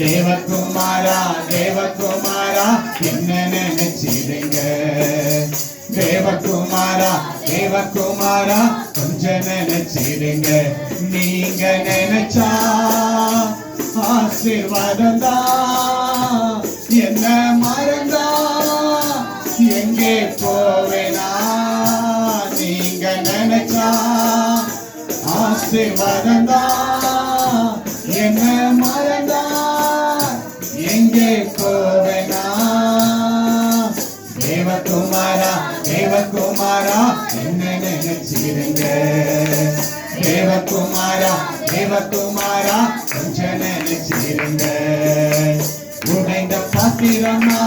தேவகுமாரா தேவகுமாரா என்ன நினைச்சிடுங்க தேவகுமாரா தேவகுமாரா கொஞ்சம் நினைச்சிடுங்க நீங்க நினைச்சா ஆசீர்வாதம் தான் என்ன மறந்தா? எங்கே போவேனா? நீங்க நினைச்சா ஆசீர்வாதம் தான் என்ன தேவகுமாரா தேவகுமாரா என்ன நினைச்சிருங்க. தேவகுமாரா தேவகுமாரா கொஞ்ச நினைச்சிருங்க. உடைந்த பாத்திரமா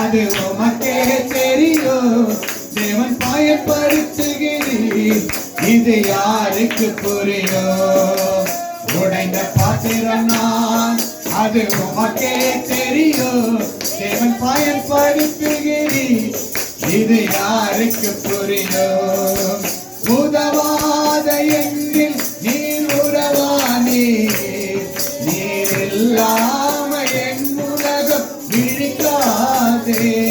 அது உமக்கே தெரியும். தேவன் பயப்படுத்துகிறீர் இது யாருக்கு புரியும்? உடைந்த பாத்திரம் அது உமக்கே தெரியும். தேவன் பயன் படிப்புகிறி இது யாருக்கு புரியும்? உதவாத எங்கில் நீர் உறவானே. நீர் இல்லாம என் உலகம் விழிக்காதே.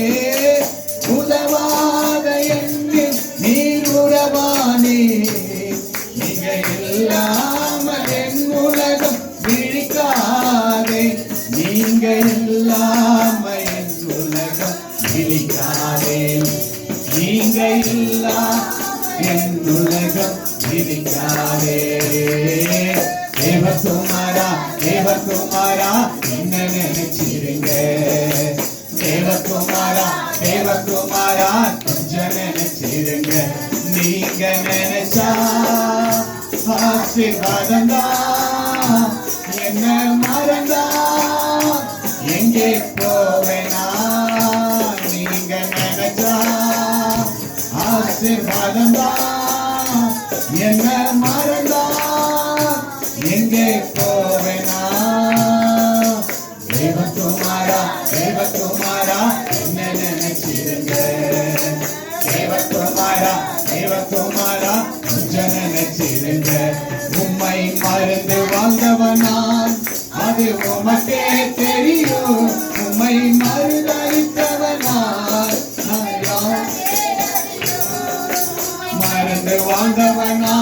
விழிக்காதே நீங்க இல்லா என் உலகம் விழிக்காதே தேவகுமாரா தேவகுமாரா என்ன நினைச்சிருங்க. தேவகுமாரா தேவகுமாரா கொஞ்சம் நினைச்சிருங்க. நீங்க நினைச்சா ஆசீர்வாதம் தான் என்ன மறந்தா. எங்கே ஆசை தான் என்ன மறந்தா எங்கே போவேனா தேவகுமாரா தேவகுமாரா என்ன நினைச்சிருங்க தேவகுமாரா தேவகுமாரா கொஞ்சம் நினைச்சிருங்க உம்மை மறந்து வாழ்ந்தவனான் அது உமக்கே தெரியும். உம்மை மறுதளித்தவனான் ஆண்டவனா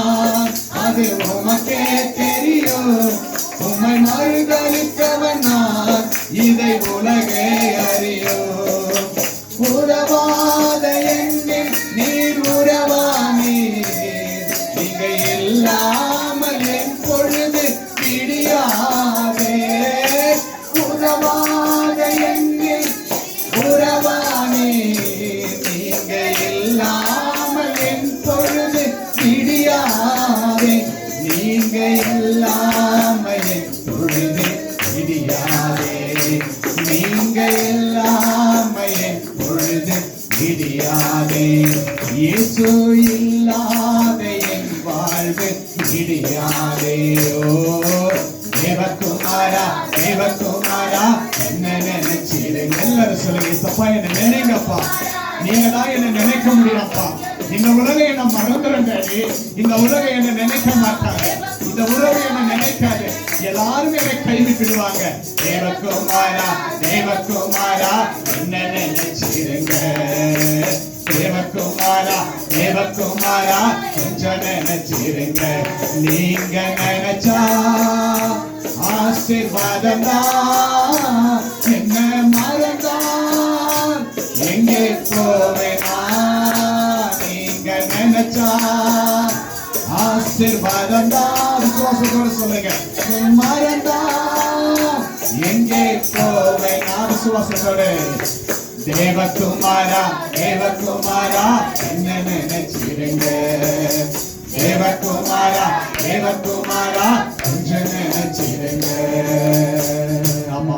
அது உமக்கே தெரியும். உம்மை மறுதளித்தவனா இதை உலகே அறியும். உறவாத எண்ணில் நீர் உறவானே நீங்க இல்லாமல் என் பொழுது பிடியாதே. உறவாத எண்ணில் உறவானே நீங்க இல்லாமல் வாழ்வு தேவக்குமாரா தேவக்குமாரா என்ன நினைச்சிடுங்க எல்லாரும் சொல்லுங்க தப்பா என்ன நினைங்கப்பா நீங்க தான் என்ன நினைக்க முடியும்ப்பா இந்த உலகம் என்ன மறந்துடும் இந்த உலகம் என்ன நினைக்க மாட்டாங்க இந்த உலகம் என்ன நினைக்காது எல்லாரும் என்னை கைவிட்டுடுவாங்க தேவகுமாரா தேவகுமாரா என்ன நினைச்சிடுங்க தேவகுமாரா தேவகுமாரா கொஞ்சம் நினைச்சிருங்க நீங்க நினைச்சா ஆசீர்வாதம் தான் என்ன மறந்தான் எங்கே போவேனா? நீங்க நினைச்சா ஆசீர்வாதம் தான் விசுவாசத்தோட சொல்லுங்க மறந்தான் எங்கே போவேனா? விசுவாசத்தோட. தேவகுமாரா தேவகுமாரா என்ன நினைச்சிருங்க தேவகுமாரா